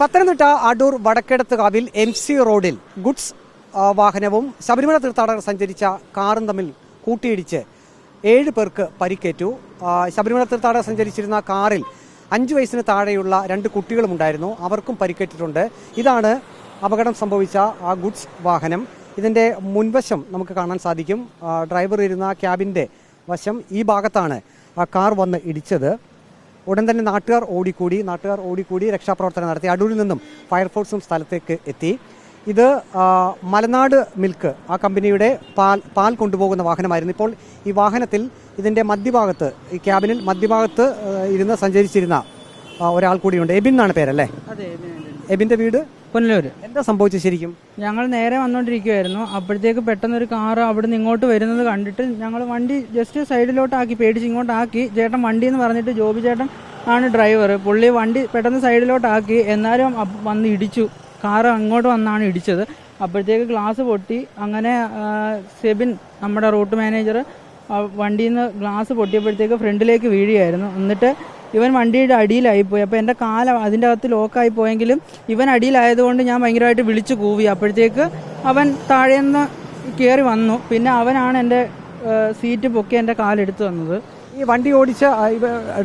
പത്തനംതിട്ട അടൂർ വടക്കെടത്തുകാവിൽ M C റോഡിൽ goods വാഹനവും ശബരിമല തീർത്ഥാടകർ സഞ്ചരിച്ച കാറും തമ്മിൽ കൂട്ടിയിടിച്ച് ഏഴ് പേർക്ക് പരിക്കേറ്റു. ശബരിമല തീർത്ഥാടകർ സഞ്ചരിച്ചിരുന്ന കാറിൽ അഞ്ചു വയസ്സിന് താഴെയുള്ള രണ്ട് കുട്ടികളും ഉണ്ടായിരുന്നു. അവർക്കും പരിക്കേറ്റിട്ടുണ്ട്. ഇതാണ് അപകടം സംഭവിച്ച ആ ഗുഡ്സ് വാഹനം. ഇതിന്റെ മുൻവശം നമുക്ക് കാണാൻ സാധിക്കും. ഡ്രൈവർ ഇരുന്ന ക്യാബിന്റെ വശം ഈ ഭാഗത്താണ് ആ കാർ വന്ന് ഇടിച്ചത്. ഉടൻ തന്നെ നാട്ടുകാർ ഓടിക്കൂടി നാട്ടുകാർ ഓടിക്കൂടി രക്ഷാപ്രവർത്തനം നടത്തി. അടൂരിൽ നിന്നും ഫയർഫോഴ്സും സ്ഥലത്തേക്ക് എത്തി. ഇത് മലനാട് മിൽക്ക് ആ കമ്പനിയുടെ പാൽ പാൽ കൊണ്ടുപോകുന്ന വാഹനമായിരുന്നു. ഇപ്പോൾ ഈ വാഹനത്തിൽ ഇതിന്റെ മധ്യഭാഗത്ത് ഈ ക്യാബിനിൽ മധ്യഭാഗത്ത് ഇരുന്ന് സഞ്ചരിച്ചിരുന്ന ഒരാൾ കൂടിയുണ്ട്. എബിൻ എന്നാണ് പേരല്ലേ? എബിന്റെ വീട്? പുനലൂര് എന്താ സംഭവിച്ചത് ശരിക്കും? ഞങ്ങൾ നേരെ വന്നോണ്ടിരിക്കുവായിരുന്നു. അപ്പോഴത്തേക്ക് പെട്ടെന്ന് ഒരു കാറ് അവിടുന്ന് ഇങ്ങോട്ട് വരുന്നത് കണ്ടിട്ട് ഞങ്ങൾ വണ്ടി ജസ്റ്റ് സൈഡിലോട്ടാക്കി പേടിച്ച് ഇങ്ങോട്ടാക്കി. ചേട്ടൻ വണ്ടി എന്ന് പറഞ്ഞിട്ട് ജോബി ചേട്ടൻ ആണ് ഡ്രൈവർ പുള്ളി വണ്ടി പെട്ടെന്ന് സൈഡിലോട്ടാക്കി. എന്നാലും വന്ന് ഇടിച്ചു. കാർ അങ്ങോട്ട് വന്നാണ് ഇടിച്ചത്. അപ്പോഴത്തേക്ക് ഗ്ലാസ് പൊട്ടി. അങ്ങനെ സെബിൻ നമ്മുടെ റൂട്ട് മാനേജർ വണ്ടിയിൽ നിന്ന് ഗ്ലാസ് പൊട്ടിയപ്പോഴത്തേക്ക് ഫ്രണ്ടിലേക്ക് വീഴുകയായിരുന്നു. എന്നിട്ട് ഇവൻ വണ്ടിയുടെ അടിയിലായി പോയി. അപ്പോൾ എന്റെ കാല അതിന്റെ അകത്ത് ലോക്കായി പോയെങ്കിലും ഇവൻ അടിയിലായതുകൊണ്ട് ഞാൻ ഭയങ്കരമായിട്ട് വിളിച്ചു കൂവി. അപ്പോഴത്തേക്ക് അവൻ താഴേന്ന് കയറി വന്നു. പിന്നെ അവനാണ് എന്റെ സീറ്റ് പൊക്കി എന്റെ കാലെടുത്ത് വന്നത് ഈ വണ്ടി ഓടിച്ച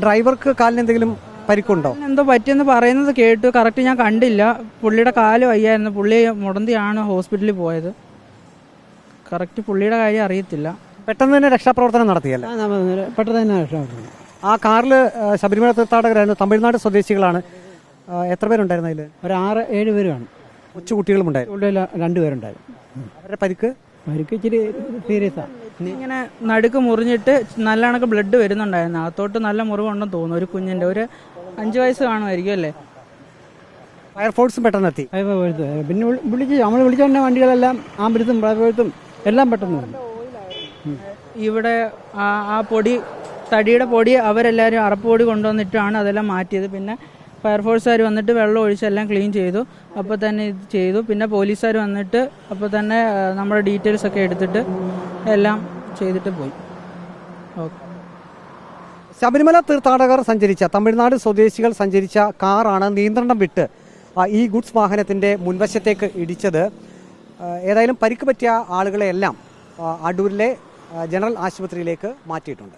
ഡ്രൈവർക്ക് കാലിന് എന്തെങ്കിലും പരിക്കുണ്ടോ? എന്തോ പറ്റിയെന്ന് പറയുന്നത് കേട്ടു. കറക്റ്റ് ഞാൻ കണ്ടില്ല. പുള്ളിയുടെ കാലും അയ്യായിരുന്നു. പുള്ളി മുടന്തിയാണ് ഹോസ്പിറ്റലിൽ പോയത്. കറക്റ്റ് പുള്ളിയുടെ കാര്യം അറിയത്തില്ല. പെട്ടെന്ന് തന്നെ രക്ഷാപ്രവർത്തനം നടത്തിയല്ലേ? പെട്ടെന്ന് തന്നെ രക്ഷപ്പെട്ടു ആ കാറിൽ ശബരിമല തീർത്ഥാടകരായിരുന്നു തമിഴ്നാട് സ്വദേശികളാണ്. എത്ര പേരുണ്ടായിരുന്നു അതിൽ ഒരു ആറ് ഏഴ് പേരുമാണ്. കൊച്ചു കുട്ടികളും ഉണ്ടായിരുന്നു രണ്ടുപേരുണ്ടായിരുന്നു അവരുടെ പരിക്ക്? പരിക്ക് ഇച്ചിരി സീരിയസാണ് ഇങ്ങനെ നടുക്ക് മുറിഞ്ഞിട്ട് നല്ല കണക്ക് ബ്ലഡ് വരുന്നുണ്ടായിരുന്നു. അകത്തോട്ട് നല്ല മുറിവുണ്ടെന്ന് തോന്നുന്നു. ഒരു കുഞ്ഞിന്റെ ഒരു അഞ്ചു വയസ്സ് കാണുമായിരിക്കും അല്ലേ? ഫയർഫോഴ്സും പെട്ടെന്ന് എത്തി. പിന്നെ വിളി- വിളിച്ച് നമ്മൾ വിളിച്ചോണ്ട വണ്ടികളെല്ലാം ആംബുലൻസും ഫയർഫോഴ്സും എല്ലാം പെട്ടെന്ന് ഇവിടെ ആ പൊടി തടിയുടെ പൊടി അവരെല്ലാവരും അറപ്പൊടി കൊണ്ടുവന്നിട്ടാണ് അതെല്ലാം മാറ്റിയത്. പിന്നെ ഫയർഫോഴ്സുകാർ വന്നിട്ട് വെള്ളം ഒഴിച്ചെല്ലാം ക്ലീൻ ചെയ്തു. അപ്പോൾ തന്നെ ഇത് ചെയ്തു. പിന്നെ പോലീസുകാർ വന്നിട്ട് അപ്പോൾ തന്നെ നമ്മുടെ ഡീറ്റെയിൽസ് ഒക്കെ എടുത്തിട്ട് എല്ലാം ചെയ്തിട്ട് പോയി. ഓക്കെ ശബരിമല തീർത്ഥാടകർ സഞ്ചരിച്ച തമിഴ്നാട് സ്വദേശികൾ സഞ്ചരിച്ച കാറാണ് നിയന്ത്രണം വിട്ട് ഈ ഗുഡ്സ് വാഹനത്തിന്റെ മുൻവശത്തേക്ക് ഇടിച്ചത്. ഏതായാലും പരിക്ക് പറ്റിയ ആളുകളെയെല്ലാം അടൂരിലെ ജനറൽ ആശുപത്രിയിലേക്ക് മാറ്റിയിട്ടുണ്ട്.